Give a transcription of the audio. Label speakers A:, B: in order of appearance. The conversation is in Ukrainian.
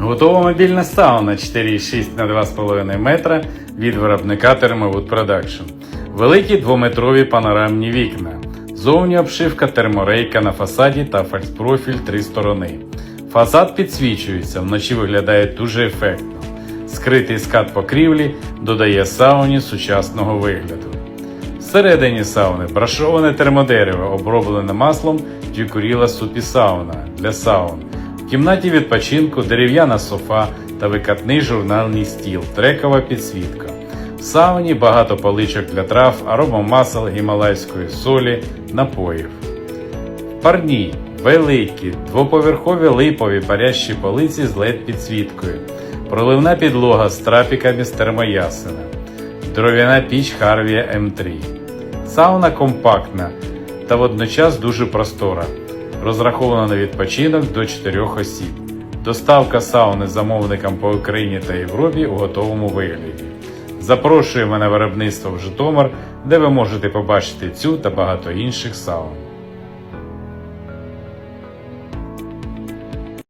A: Готова мобільна сауна 4,6 на 2,5 метра від виробника Thermowood Production. Великі двометрові панорамні вікна. Зовні обшивка терморейка на фасаді та фальспрофіль три сторони. Фасад підсвічується, вночі виглядає дуже ефектно. Скритий скат покрівлі додає сауні сучасного вигляду. Всередині сауни брашоване термодерево, оброблене маслом Дюкуріла Супі Сауна для саун. В кімнаті відпочинку дерев'яна софа та викатний журнальний стіл, трекова підсвітка. В сауні багато поличок для трав, аромамасел, гімалайської солі, напоїв. Парні, великі, двоповерхові липові парящі полиці з led підсвіткою, проливна підлога з трапіками з термоясена, дров'яна піч Харвія М3. Сауна компактна та водночас дуже простора, розрахована на відпочинок до 4 осіб. Доставка сауни замовникам по Україні та Європі у готовому вигляді. Запрошуємо на виробництво в Житомир, де ви можете побачити цю та багато інших саун.